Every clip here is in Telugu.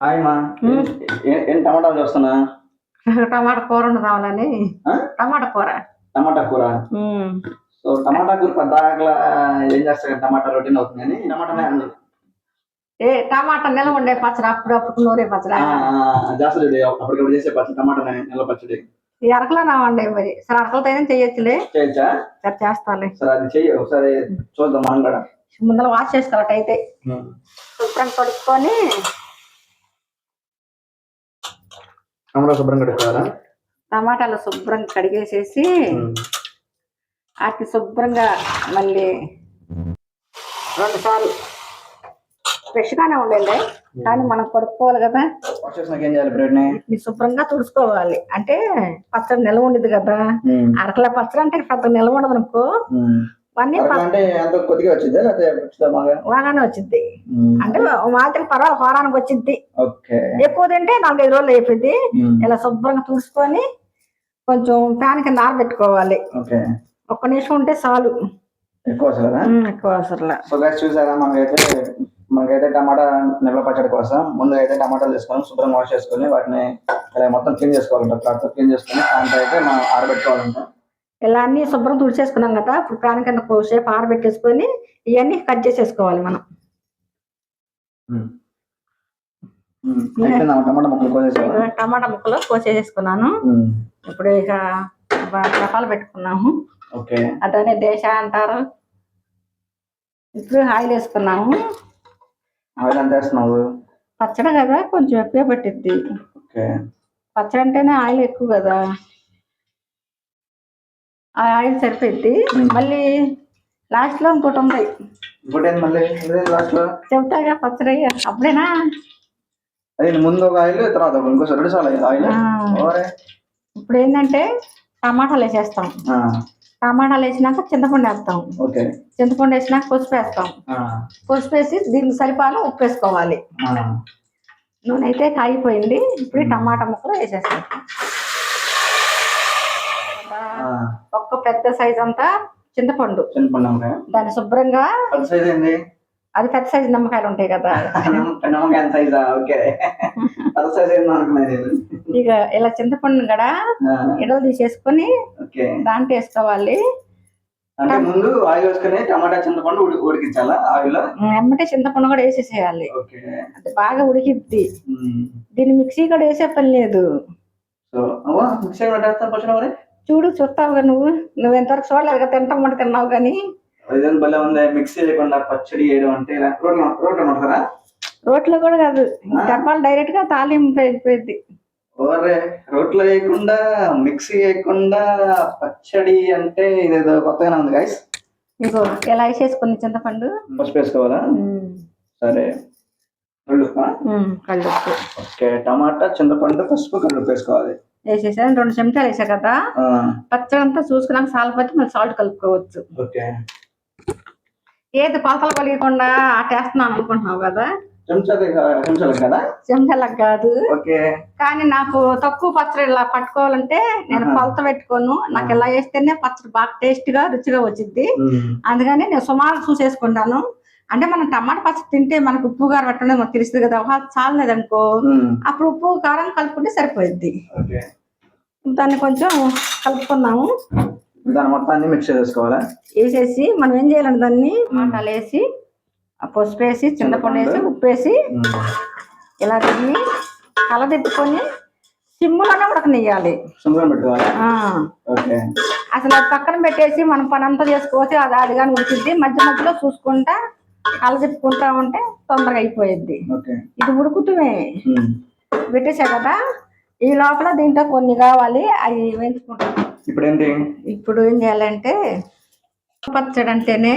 హాయ్ మా మ్మ్. ఏ- టమాటాలు చూస్తున్నా? టమాటా కూర వండుదామని? టమాటా కూర. టమాటా కూర. సో టమాటా కూర పద్దాకలా ఏం చేస్తారు టమాటా రొటీన్ అవుతుంది కానీ టమాటా ఏ టమాటా నిల్వ ఉండే పచ్చడి అప్పుడు అప్పుడు నూరే పచ్చడి. అప్పటికప్పుడు చేసే పచ్చడి టమాటా నెల పచ్చడి. ఈ అరకలో నా వండే మరి. సరే అరకలతో అయినా చేయొచ్చులే. చేయొచ్చా? సరే చేస్తాలే. సరే అది చెయ్యి. ఒకసారి చూద్దాం మనం కూడా. ముందర వాష్ చేసుకోవాలి అయితే. శుభ్రం కడుక్కొని టమాటా శుభ్రం కడుక్కోవాలా? టమాటాలు శుభ్రం కడిగేసేసి వాటిని శుభ్రంగా మళ్ళీ రెండు సార్లు ఫ్రెష్గానే ఉండండి. కానీ మనం కడుక్కోవాలి కదా. శుభ్రంగా తుడుచుకోవాలి. అంటే పచ్చడి నిల్వ ఉండదు కదా. అరకల పచ్చడి అంటే పెద్ద నిల్వ ఉండదు అనుకో. అంటే ఎంత కొద్దిగా వచ్చిందా బాగానే వచ్చింది అంటే మాత్రం పర్వాలేదు వారానికి వచ్చింది ఓకే. ఎక్కువ తింటే నాలుగైదు రోజులు అయిపోయింది ఇలా శుభ్రంగా తుడుచుకొని కొంచెం ఫ్యాన్ కింద ఆరబెట్టుకోవాలి. ఓకే. ఒక్క నిమిషం ఉంటే చాలు. ఎక్కువ ఎక్కువ అవసరం సో గైస్ చూసారా? మనకైతే మనకైతే టమాటా నిల్వ పచ్చడి కోసం ముందు అయితే టమాటాలు తీసుకొని శుభ్రంగా వాష్ చేసుకొని వాటిని మొత్తం క్లీన్ చేసుకోవాలంట. క్లాత్ క్లీన్ చేసుకొని దాంట్లో అయితే మనం ఆరబెట్టుకోవాలంట. ఇలా అన్ని శుభ్రం తుడిచేసుకున్నాం కదా ఇప్పుడు ఫ్యాన్ కింద సేపు ఆరబెట్టేసుకొని ఇవన్నీ కట్ చేసేసుకోవాలి మనం. టమాటా ముక్కలు కోసేసుకున్నాను ఇప్పుడు ఇక రకాలు పెట్టుకున్నాము. అదనే దేశ అంటారు. ఇప్పుడు ఆయిల్ వేసుకున్నాము. పచ్చడి కదా కొంచెం ఎక్కువ పట్టిద్ది. పచ్చడి అంటేనే ఆయిల్ ఎక్కువ కదా. ఆ ఆయిల్ సరిపోద్ది మళ్ళీ లాస్ట్లో ఇంకోటి ఉంది. ఏంది మళ్ళీ చెబుతాగా పచ్చడి అప్పుడేనా? అది ముందు ఒక ఆయిల్ తర్వాత రెండు సార్లు ఆయిల్? ఇప్పుడు ఏంటంటే టమాటాలు వేసేస్తాం. టమాటాలు వేసినాక చింతపండు వేస్తాం. చింతపండు వేసినాక పసుపు వేస్తాం. పసుపు వేసి దీనికి సరిపాను ఉప్పు వేసుకోవాలి. నూనె అయితే కాగిపోయింది. ఇప్పుడు టమాటా ముక్కలు వేసేస్తాం ఆ, ఒక్క పెద్ద సైజ్ అంతా చింతపండు. చింతపండు నిమ్మకాయ దాన్ని శుభ్రంగా పెద్ద సైజ్ ఏంది? అది పెద్ద సైజు నిమ్మకాయలు ఉంటాయి కదా. ఇక ఇలా చింతపండు కూడా ఆ, ఎడలు తీసేసుకొని దాంట్లో వేసుకోవాలి. అంటే ముందు ఆయిల్ వేసుకుని టమాటా చింతపండు ఉడి ఉడికించాలా ఆయిల్ ఎమ్మటే చింతపండు కూడా వేసేసేయాలి. అది బాగా ఉడికిద్ది. దీన్ని మిక్సీ కూడా వేసే పని లేదు. మిక్సీ చూడు చూస్తావుగా నువ్వు. నువ్వు ఎంతవరకు చూడలేదు కదా తింటామంటే తిన్నావు కానీ భలే ఉంది మిక్సీ లేకుండా పచ్చడి వేయడం అంటే ఇలా రోడ్లు రోడ్లు ఉంటారా రోట్లో కూడా కాదు. డబ్బాలు డైరెక్ట్గా తాలింపు అయిపోయింది ఓరే రోట్లో వేయకుండా మిక్సీ వేయకుండా పచ్చడి అంటే ఇదేదో కొత్తగానే ఉంది గాయస్ ఇగో ఇలా వేసేసుకుని చింతపండు? పసుపు వేసుకోవాలా? సరే. కళ్ళుప్పు ఓకే టమాటా చింతపండు పసుపు కల్లుప్పు వేసుకోవాలి. వేసేసాను రెండు చెంచాలు వేసా కదా. పచ్చడి అంతా చూసుకున్నాక సాల్పోతే మళ్ళీ సాల్ట్ కలుపుకోవచ్చు. ఏది కొలతలు కలిగకుండా అటేస్తున్నాను అనుకుంటున్నావు కదా? చెంచాలు చెంచాలు కదా? చెంచాలకు కాదు. కానీ నాకు తక్కువ పచ్చడి ఇలా పట్టుకోవాలంటే నేను. కొలత పెట్టుకోను. నాకు ఇలా వేస్తేనే పచ్చడి బాగా టేస్ట్గా రుచిగా వచ్చింది అందుకని నేను సుమారు చూసేసుకుంటాను. అంటే మనం టమాటా పచ్చడి తింటే మనకు ఉప్పు కారం పెట్టడం మనకు తెలుస్తుంది కదా. ఒకవేళ చాలలేదు అనుకో ఉమ్, అప్పుడు ఉప్పు కారం కలుపుకుంటే సరిపోద్ది ఓకే. దాన్ని కొంచెం కలుపుకున్నాము దాని మొత్తాన్ని మిక్స్ చేసుకోవాలా వేసేసి మనం ఏం చేయాలంటే దాన్ని టమాటాలు వేసి పసుపు వేసి చింతపండు. వేసి ఉప్పు వేసి ఇలా దీన్ని కలదిప్పుకొని సిమ్లోనే ఉడకనియ్యాలి. అసలు అది పక్కన పెట్టేసి మనం పని అంతా చేసుకోవచ్చు. అది అది కానీ ఉడికిద్ది. మధ్య మధ్యలో చూసుకుంటా కలదిప్పుకుంటా ఉంటే తొందరగా అయిపోయిద్ది. ఓకే. ఇది ఉడుకుతుమే. పెట్టేసా కదా ఈ లోపల దీంట్లో కొన్ని కావాలి అవి వేయించుకుంటాం. ఇప్పుడు ఏంటి? ఇప్పుడు ఏం చేయాలంటే పచ్చడి అంటేనే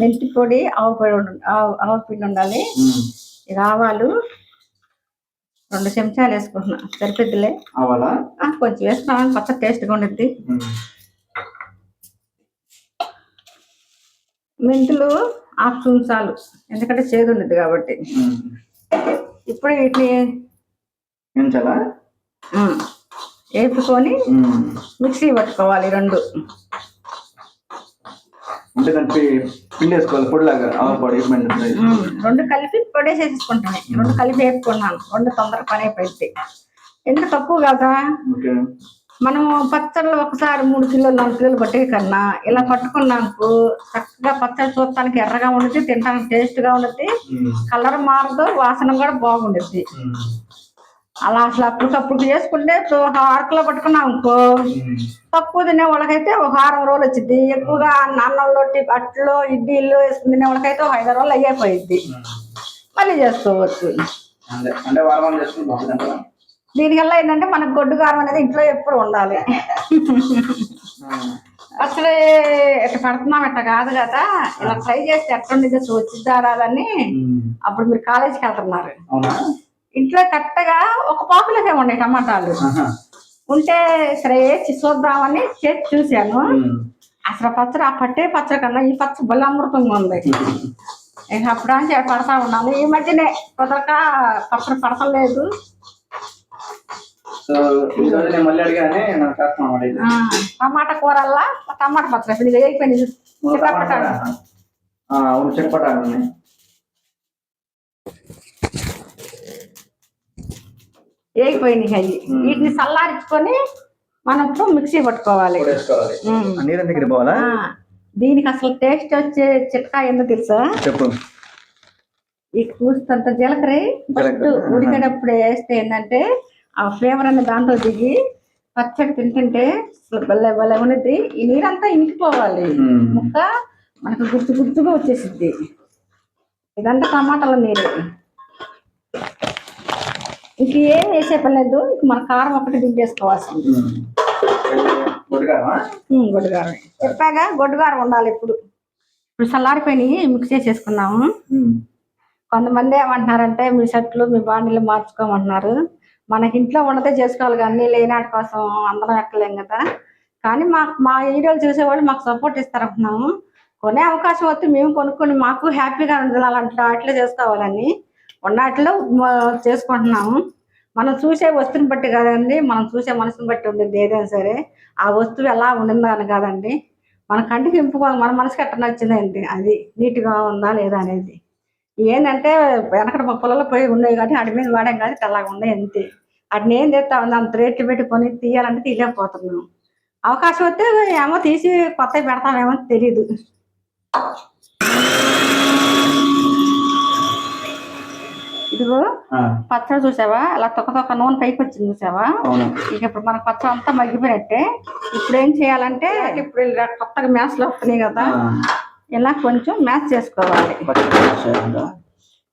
మెంతి పొడి ఆవు పొడి ఆవు పిండి ఉండాలి. ఆవాలు రెండు చెంచాలు వేసుకుంటున్నా. సరిపెద్దులే? కొంచెం వేసుకున్నామని పచ్చడి టేస్ట్గా ఉండిద్ది. మెంతులు హాఫ్ చాలు. ఎందుకంటే చేదు ఉండిద్ది కాబట్టి. ఇప్పుడు వీటిని వేపుకొని మిక్సీ పట్టుకోవాలి రెండు. అంటే దానికి పిండి వేసుకోవాలి పొడిలాగా ఉమ్, రెండు కలిపి పొడేసేసుకుంటాను రెండు కలిపి రెండు తొందర పని అయిపోయింది ఎంత తక్కువ కదా? మనం పచ్చళ్ళు ఒకసారి మూడు కిలోలు నాలుగు కిలోలు పట్టే కన్నా ఇలా పట్టుకున్నాకు చక్కగా పచ్చడి చూడటానికి ఎర్రగా ఉండదు తినడానికి టేస్ట్గా ఉండదు కలర్ మారదు వాసన కూడా బాగుండద్ది. అలా అసలు అప్పటికప్పుడు చేసుకుంటే ఒక ఆరు కిలో పట్టుకున్నాం అనుకో తక్కువ తినే వాళ్ళకైతే ఒక వారం రోజులు వచ్చింది ఎక్కువగా నాన్నంలో అట్లు ఇడ్లీలు వేసుకుని తినే వాళ్ళకైతే ఒక ఐదు రోజులు అయ్యిపోయింది మళ్ళీ చేసుకోవచ్చు. దీనివల్ల ఏంటంటే మనకు గొడ్డు కారం అనేది ఇంట్లో ఎప్పుడు ఉండాలి. అసలు ఎట్ట పెడుతున్నాం ఎట్ట కాదు కదా. ఇలా ట్రై చేస్తే ఎట్లుండి వచ్చిద్దా రాదని అప్పుడు మీరు కాలేజీకి వెళ్తున్నారు. ఇంట్లో కరెక్ట్గా ఒక పాకులకే ఉన్నాయి టమాటాలు. ఉంటే సరే వేసి చూద్దామని చేసి చూశాను. అసలు పచ్చడి ఆ పట్టే పచ్చడి కన్నా ఈ పచ్చడి బలి అమృతంగా ఉంది. అప్పుడు అని పడతా ఉన్నాను. ఈ మధ్యనే కుదరక పచ్చడి పడతలేదు. సో ఈ రోజు నేను మళ్ళీ అడిగానే నాకు చేస్తాను అన్నమాట ఇది. ఆ, టమాటా కూరల్లా? టమాటా పచ్చడి. ఇది అయిపోయింది టమాటా. ఆ, అవును వేగిపోయినాయి అవి వీటిని చల్లారించుకొని మనం ఇప్పుడు మిక్సీ పట్టుకోవాలి. నీళ్ళ దగ్గర పోవాలా? దీనికి అసలు టేస్ట్ వచ్చే చిట్కా ఏందో తెలుసా? చెప్పు. ఈ కూస్తంత జీలకర్ర. ఫస్ట్ ఉడికేటప్పుడు వేస్తే ఏంటంటే ఆ ఫ్లేవర్ అనేది దాంట్లో దిగి పచ్చడి తింటుంటే భలే భలే ఉన్నది. ఈ నీరంతా ఇంకిపోవాలి. ముక్క మనకు గుర్తు గుర్తుగా వచ్చేసిద్ది. ఇదంతా టమాటాల నీరు. ఇంక ఏం వేసే పని లేదు. ఇంక మన కారం ఒకటి దింపేసుకోవాల్సింది. గొడ్డుగారం చెప్పాగా గొడ్డుగారం ఉండాలి ఇప్పుడు ఇప్పుడు చల్లారిపోయినాయి మిక్స్ చేసేసుకున్నాము. కొంతమంది ఏమంటున్నారంటే మీ షర్ట్లు మీ బాండీలు మార్చుకోమంటున్నారు. మనకి ఇంట్లో ఉన్నదే చేసుకోవాలి కానీ లేనాటి కోసం అందరం ఎక్కలేం కదా. కానీ మా మా వీడియోలు చూసేవాళ్ళు మాకు సపోర్ట్ ఇస్తారంటున్నాము. కొనే అవకాశం వస్తే మేము కొనుక్కొని మాకు హ్యాపీగా ఉండాలంటే అట్లా వాటిలో చేసుకోవాలని ఉన్నట్లో చేసుకుంటున్నాము. మనం చూసే వస్తువుని బట్టి కాదండి మనం చూసే మనసుని బట్టి ఉండేది ఏదైనా సరే. ఆ వస్తువు ఎలా ఉండిందో అని కాదండి. మన కంటికి ఇంపు మన మనసుకి ఎట్ట నచ్చిందండి అది. నీట్గా ఉందా లేదా అనేది. ఏంటంటే వెనకటి మా పొలంలో పోయి ఉన్నాయి కానీ వాటి మీద వాడాం కానీ తెల్లగా ఉన్నాయి అంతే. వాటిని ఏం చేస్తా ఉంది అంత రేట్లు పెట్టుకొని తీయాలంటే తీయలేకపోతున్నాం. అవకాశం వస్తే ఏమో తీసి కొత్త పెడతామేమో తెలియదు ఇదిగో ఆ, పచ్చడి చూసావా? అలా తొక్క తొక్క నూనె పైకి వచ్చింది చూసావా? ఇక ఇప్పుడు మన పచ్చడి అంతా మగ్గిపోయినట్టే. ఇప్పుడు ఏం చేయాలంటే ఇప్పుడు కొత్తగా మ్యాచ్లు వస్తున్నాయి కదా. ఆ, ఇలా కొంచెం మ్యాచ్ చేసుకోవాలి?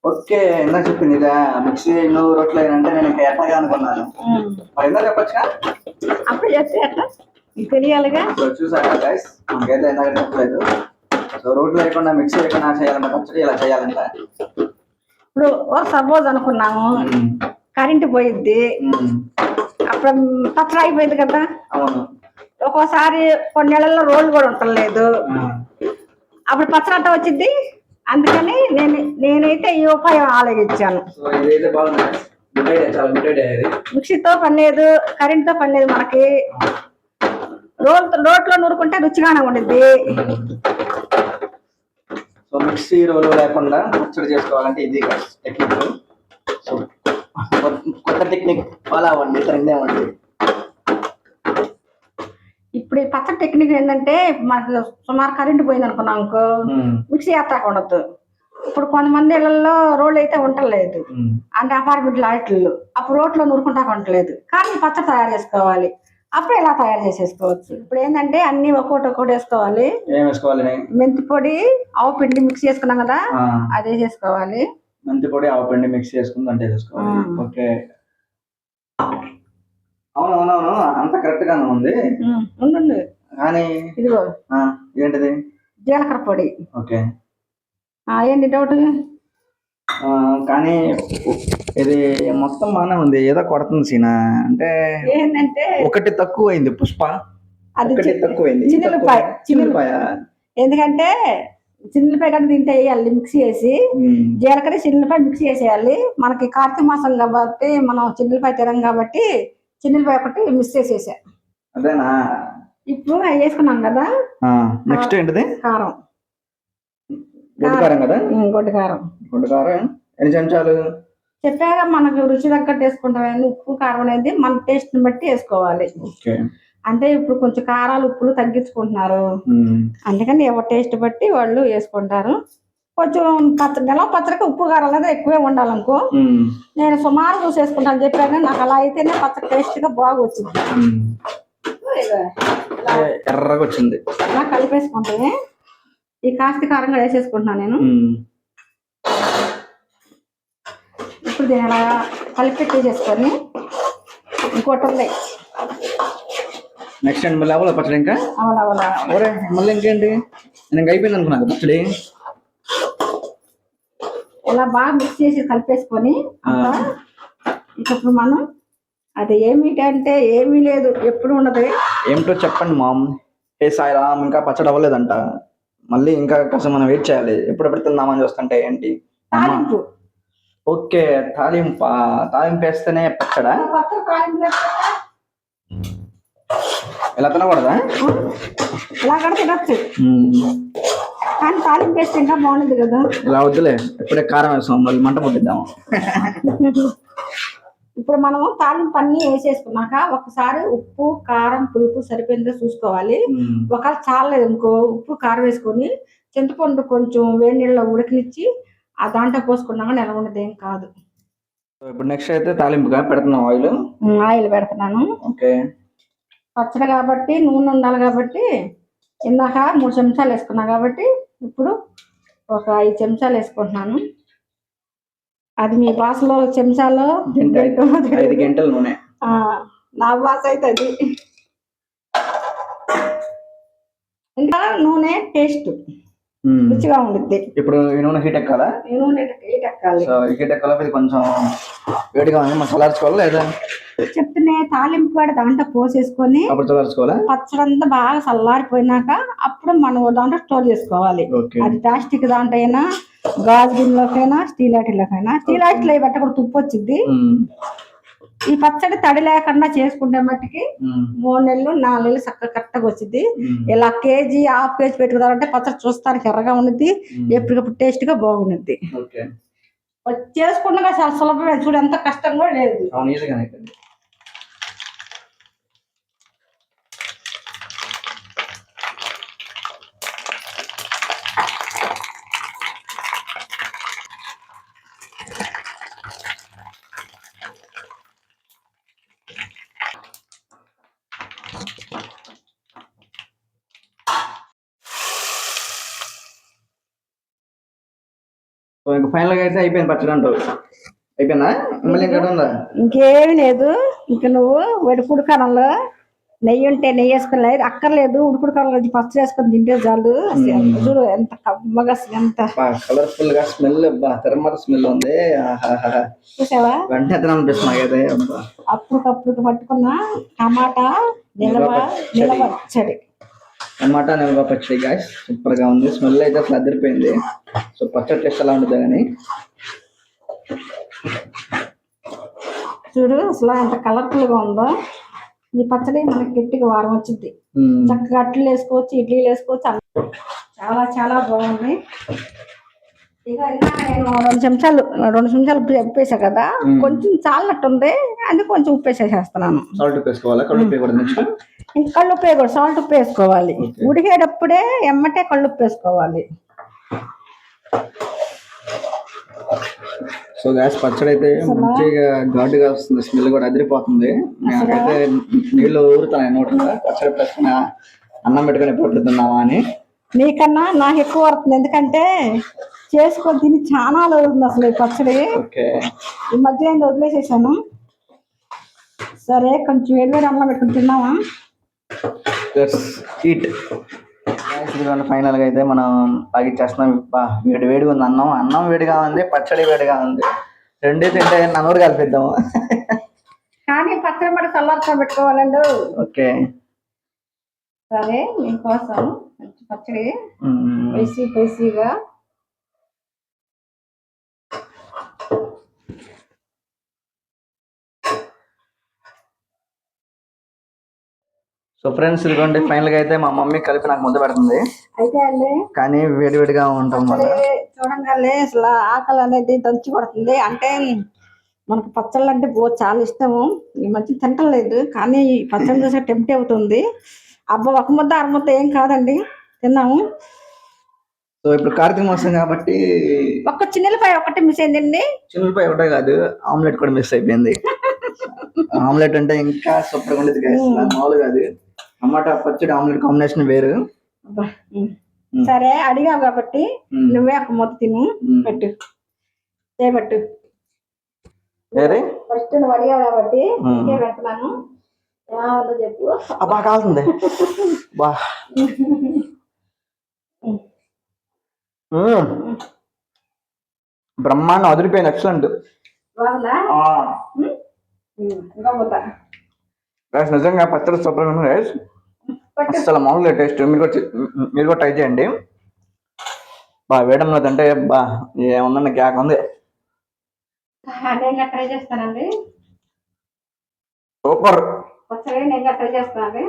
ఓకే ఇందాక చెప్పింది ఇదా మిక్సీ నువ్వు రొట్టెలు అయినంటే నేను ఎట్లాగా అనుకున్నాను. ఇందా చెప్పొచ్చుగా? అప్పుడు చేస్తే ఎట్లా? తెలియాలిగా? చూసారా గైస్ మనకైతే ఇందాక చెప్పలేదు. సో రోడ్లు లేకుండా మిక్సీ లేకుండా చేయాలంటే పచ్చడి ఇలా చేయాలంట. ఇప్పుడు ఓ సపోజ్ అనుకున్నాము. కరెంటు పోయిద్ది. అప్పుడు పచ్చడి అయిపోయింది కదా. అవును. ఒక్కోసారి కొన్ని నెలల్లో రోడ్లు కూడా ఉండలేదు అప్పుడు పచ్చడి అంట వచ్చింది. అందుకని నేను నేనైతే ఈ ఉపాయం ఆలోచించాను. సో ఇదైతే బాగుంది. గుడ్ ఐడియా చాలా గుడ్ ఐడియా ఇది. మిక్సీతో పని లేదు కరెంటుతో పని లేదు మనకి. రోల్ రోట్లో నూరుకుంటే రుచిగానే ఉండిద్ది. సో మిక్సీ రోలు లేకుండా పచ్చడి చేసుకోవాలంటే ఇది టెక్నిక్ సో కొత్త టెక్నిక్ ఫాలో అవ్వండి సరిగ్గా అవ్వండి ఇప్పుడు ఈ పచ్చడి టెక్నిక్ ఏంటంటే మనకు సుమారు కరెంటు పోయింది అనుకున్నాం అనుకో మిక్సీ ఎత్తాక ఉండదు ఇప్పుడు కొంతమంది ఇళ్ళలో రోడ్లు అయితే ఉండలేదు అంటే అపార్ట్మెంట్ లాట్లు. అప్పుడు రోడ్లో నూరుకుంటా ఉండలేదు కానీ పచ్చడి తయారు చేసుకోవాలి. అప్పుడు ఇలా తయారు చేసేసుకోవచ్చు? ఇప్పుడు ఏంటంటే అన్ని ఒక్కోటి ఒక్కోటి వేసుకోవాలి. మెంతి పొడి ఆవు పిండి మిక్స్ చేసుకున్నాం కదా అదే చేసుకోవాలి. మెంతి పొడి ఆవు పిండి మిక్స్ చేసుకుని అంటే వేసుకోవాలి. ఓకే. అవునవునవును అంత కరెక్ట్ గానే ఉంది. ఉమ్, ఉండు కానీ ఇదిగో. ఏంటిది? జీలకర్ర పొడి. ఓకే. ఏంటి డౌట్ ఆ, కానీ ఇది మొత్తం బాగానే ఉంది. ఏదో కొడుతుంది సీనా. అంటే ఏంటంటే ఒకటి తక్కువ అయింది పుష్ప. అది తక్కువైంది. చిన్నులపాయ చిన్నపాయ. ఎందుకంటే చిన్నపాయ కానీ తింటే వేయాలి మిక్సీ వేసి జీలకర్ర చిన్నపాయ మిక్సీ వేసేయాలి మనకి కార్తీక మాసం కాబట్టి మనం చిన్నపాయ తినం కాబట్టి చిన్నపాయ ఒకటి మిక్స్ చేసేసా. అదేనా? ఇప్పుడు అవి వేసుకున్నాం కదా. నెక్స్ట్ ఏంటిది? కారం. గుడ్డు కారం కదా? ఉమ్, గొడ్డు కారం. గుడ్డు కారం. ఎన్ని చెంచాలు? చెప్పాక మనకు రుచి తగ్గట్టు వేసుకుంటాం ఉప్పు కారం అనేది మన టేస్ట్ని బట్టి వేసుకోవాలి. అంటే ఇప్పుడు కొంచెం కారాలు ఉప్పులు తగ్గించుకుంటున్నారు. అందుకని ఎవరి టేస్ట్ బట్టి వాళ్ళు వేసుకుంటారు. కొంచెం పచ్చడి నిలవ పచ్చడికి ఉప్పు కారం అనేది ఎక్కువే ఉండాలనుకో. నేను సుమారు చూసి వేసుకుంటాను చెప్పాను నాకు అలా అయితేనే పచ్చడి టేస్ట్గా బాగా వచ్చింది ఎర్రగా వచ్చింది. ఇలా కలిపేసుకుంటే ఈ కాస్త కారంగా వేసేసుకుంటున్నాను నేను. ఇప్పుడు దీన్ని అలా కలిపెట్టి చేసుకొని ఇంకోటి ఉంది. నెక్స్ట్ అండ్ మళ్ళీ అవ్వాలి పచ్చడి ఇంకా? అవలా అవలా మళ్ళీ ఇంకేంటి? నేను ఇంకా అయిపోయింది అనుకున్నాను పచ్చడి. ఇలా బాగా మిక్స్ చేసి కలిపేసుకొని ఇప్పుడు మనం అది ఏమిటి అంటే ఏమీ లేదు ఎప్పుడు ఉండదు. ఏమిటో చెప్పండి మామ్. ఏ సాయిరామ్ ఇంకా పచ్చడి అవ్వలేదంట. మళ్ళీ ఇంకా కాస్త మనం వెయిట్ చేయాలి. ఎప్పుడెప్పుడు తిందామని చూస్తుంటే ఏంటి? తాలింపు. ఓకే తాలింపు. తాలింపు వేస్తేనే పచ్చడా? ఇలా తినకూడదా? ఇలా కూడా తినచ్చు. కానీ తాలింపు వేస్తే ఇంకా బాగుంది కదా. ఇలా వద్దులే ఇప్పుడే కారం వేస్తాం మళ్ళీ మంట ఇప్పుడు మనము తాలింపు అన్ని వేసేసుకున్నాక ఒకసారి ఉప్పు కారం పులుపు సరిపోయిందో చూసుకోవాలి. ఒకవేళ చాలలేదు అనుకో ఉప్పు కారం వేసుకొని చింతపండు కొంచెం వేడి నీళ్ళలో ఉడకనిచ్చి ఆ దాంట్లో పోసుకున్నాక నెల ఉండదు ఏం కాదు. ఇప్పుడు నెక్స్ట్ అయితే తాలింపుగా పెడుతున్నాం ఆయిల్. ఆయిల్ పెడుతున్నాను. ఓకే. పచ్చడి కాబట్టి నూనె ఉండాలి కాబట్టి ఇందాక మూడు చెంచాలు వేసుకున్నా కాబట్టి ఇప్పుడు ఒక ఐదు చెంచాలు వేసుకుంటున్నాను. అది మీ భాషలో చెంచాలో ఐదు గంటల నూనె. ఆ, నా భాష అయితే అది ఇంకా నూనె టేస్ట్. రుచిగా ఉండిద్ది. ఇప్పుడు ఈ నూనె హీట్ ఎక్కాలా? ఈ నూనె హీట్ ఎక్కాలి. సో హీట్ ఎక్కాలి ఇది కొంచెం వేడిగా ఉంది మనం చల్లార్చుకోవాలా లేదా? చెప్తూనే తాలింపు కూడా దాంట్లో పోసేసుకొని అప్పుడు చల్లార్చుకోవాలా పచ్చడంతా బాగా చల్లారిపోయినాక అప్పుడు మనం దాంట్లో స్టోర్ చేసుకోవాలి. అది ప్లాస్టిక్ దాంట్లో అయినా గాజు గిన్నెలోకైనా స్టీల్ ఆటిలోకైనా స్టీల్ ఆటిలో పెట్టకూడదు తుప్పు వచ్చింది. ఈ పచ్చడి తడి లేకుండా చేసుకుంటే మట్టికి. మూడు నెలలు నాలుగు నెలలు చక్కగా కరెక్ట్గా వచ్చింది. ఇలా కేజీ హాఫ్ కేజీ పెట్టుకున్నారంటే పచ్చడి చూస్తానికి ఎర్రగా ఉండిద్ది ఉమ్. ఎప్పటికప్పుడు టేస్ట్గా బాగుండిద్ది ఓకే చేసుకున్నగా చాలా సులభమే చూడు ఎంత కష్టం కూడా లేదు అవును ఈజీగానే అయిపోయింది సో ఇంకా ఫైనల్గా అయితే అయిపోయింది పచ్చడి అంటావు. అయిపోయిందా? మళ్ళీ ఇంకా ఉందా? ఇంకేమీ లేదు. ఇంక నువ్వు వెడుపుడు కాలంలో నెయ్యి ఉంటే నెయ్యి వేసుకుని లేదు అక్కర్లేదు. ఉడుకుడు కాలంలో పచ్చడి వేసుకొని తింటే చాలు. చూడు ఎంత కమ్మగా ఎంత కలర్ఫుల్గా స్మెల్ బా తిరుమల స్మెల్ ఉంది. చూసావా? వెంటనే తినాలనిపిస్తుంది నాకైతే అబ్బా. అప్పటికప్పుడు పట్టుకున్న టమాటా నిలవ నిలవ టమాటా నిల్వ పచ్చడి గాయస్ సూపర్గా ఉంది. స్మెల్ అయితే అసలు అదిరిపోయింది. సో పచ్చడి టేస్ట్ ఎలా ఉంటుంది కానీ. చూడు అసలు ఎంత కలర్ఫుల్గా ఉందో. ఈ పచ్చడి మనకి గట్టిగా వారం వచ్చింది మ్మ్. చక్కగా అట్లు వేసుకోవచ్చు ఇడ్లీలు వేసుకోవచ్చు. చాలా చాలా బాగుంది. ఇక నేను రెండు చెంచాలు రెండు చెంచాలు ఉప్పు ఉప్పేసా కదా. కొంచెం చాలినట్టుంది. అందుకే కొంచెం ఉప్పు వేసేసేస్తున్నాను. సాల్ట్ ఇంకా కళ్ళు ఉప్పు వేయకూడదు సాల్ట్ ఉప్పు వేసుకోవాలి. ఉడికేటప్పుడే ఎమ్మటే కళ్ళు ఉప్పు వేసుకోవాలి సో గ్యాస్ పచ్చడి అయితే మంచిగా ఘాటుగా వస్తుంది స్మెల్ కూడా అదిరిపోతుంది. నాకైతే నీళ్ళు ఊరుతాయి నోట పచ్చడి పెట్టుకుని అన్నం పెట్టుకుని తిందామా అని. నీకన్నా నాకు ఎక్కువ పడుతుంది ఎందుకంటే చేసుకొని తిని చాలా అవుతుంది అసలు ఈ పచ్చడి. ఈ మధ్య ఏంది వదిలేసేసాను. సరే కొంచెం వేడి వేడి అన్నం పెట్టుకుని తిన్నావా? ఇదిగోండి ఫైనల్గా అయితే మనం తాగిచ్చేస్తున్నాం బా, వేడి వేడిగా ఉంది. అన్నం అన్నం వేడిగా ఉంది పచ్చడి వేడిగా ఉంది. రెండే తింటే నన్నూరు కలిపిద్దాము. కానీ పచ్చడి మరి చల్లార్చా పెట్టుకోవాలండి. ఓకే. సరే మీకోసం మంచి పచ్చడి. పైసీ పైసీగా సో ఫ్రెండ్స్ ఇదిగోండి ఫైనల్గా అయితే మా మమ్మీ కలిపి నాకు ముద్ద పెడుతుంది. అయితే అండి కానీ వేడివేడిగా పచ్చడి చూడంగానే అసలు ఆకలి అనేది దంచి పడుతుంది. అంటే మనకు పచ్చళ్ళు అంటే బో చాలా ఇష్టము. ఈ మధ్య తింటలేదు కానీ ఈ పచ్చడి చూసే టెంప్ట్ అవుతుంది. అబ్బా ఒక ముద్ద అర ముద్ద ఏం కాదండి. తిన్నాము. సో ఇప్పుడు కార్తీక మాసం కాబట్టి ఒక్క చిన్నెలపాయ ఒక్కటి మిస్ అయిందండి చిన్నపై ఒకటే కాదు ఆమ్లెట్ కూడా మిస్ అయిపోయింది. ఆమ్లెట్ అంటే ఇంకా సూపర్గా ఉండేది మామూలుగా అది టమాటా పచ్చడి ఆమ్లెట్ కాంబినేషన్ వేరు. సరే అడిగావు కాబట్టి. నువ్వే ఒక ముద్ద తిను. పెట్టు. చేపట్టు ఫస్ట్ నువ్వు అడిగావు కాబట్టి ఏమవుతుందో చెప్పు. బా. బ్రహ్మాండం అదిరిపోయింది. ఎక్సలెంట్ బాగుందా. ఇంకా ముద్ద గైస్ నిజంగా పచ్చడి సూపర్ ఉంది గైస్ అసలు మామూలుగా టేస్ట్ మీరు కూడా మీరు కూడా ట్రై చేయండి. బా వేయడం అంటే బా ఏముందండి గ్యాక్ ఉంది. ట్రై చేస్తానండి. సూపర్ ఒకసారి నేను ట్రై చేస్తానండి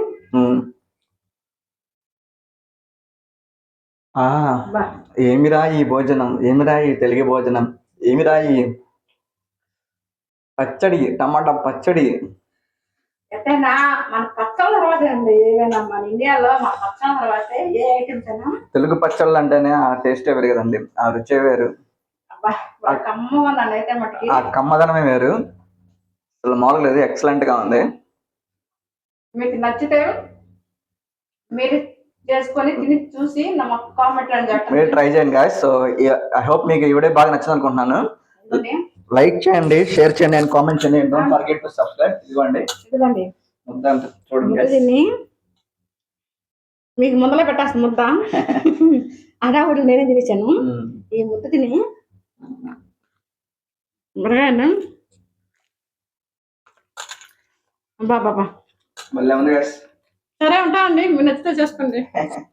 ఏమిరా ఈ భోజనం? ఏమిరా ఈ తెలుగు భోజనం? ఏమిరా ఈ పచ్చడి టమాటా పచ్చడి? ఎట్టైనా మన పచ్చళ్ళ అండి ఏమైనా మన ఇండియాలో మన పచ్చళ్ళ తర్వాత ఏ ఐటమ్స్ అయినా. తెలుగు పచ్చళ్ళు అంటేనే ఆ టేస్టే వేరు కదండి ఆ రుచే వేరు. ఉందండి అయితే మటుకి. ఆ కమ్మదనమే వేరు. అసలు మామూలుగా లేదు ఎక్సలెంట్గా ఉంది. మీకు నచ్చితే మీరు చేసుకొని తిని చూసి నా కామెంట్ అని మీరు ట్రై చేయండి గాయస్ సో ఐ హోప్ మీకు ఈ వీడియో బాగా నచ్చింది అనుకుంటున్నాను. లైక్ చేయండి షేర్ చేయండి అండ్ కామెంట్ చేయండి. డోంట్ ఫర్గెట్ టు సబ్స్క్రైబ్ ఇదిగోండి. ఇదిగోండి. ముద్ద చూడండి మీకు ముద్దలో పెట్టేస్తాను ముద్ద. అడావుడు నేనే తినేసాను మ్మ్. ఈ ముద్ద తిని మరగాను బాబా మళ్ళీ ఉంది guys. సరే ఉంటా అండి. మీరు నచ్చితే చేసుకోండి.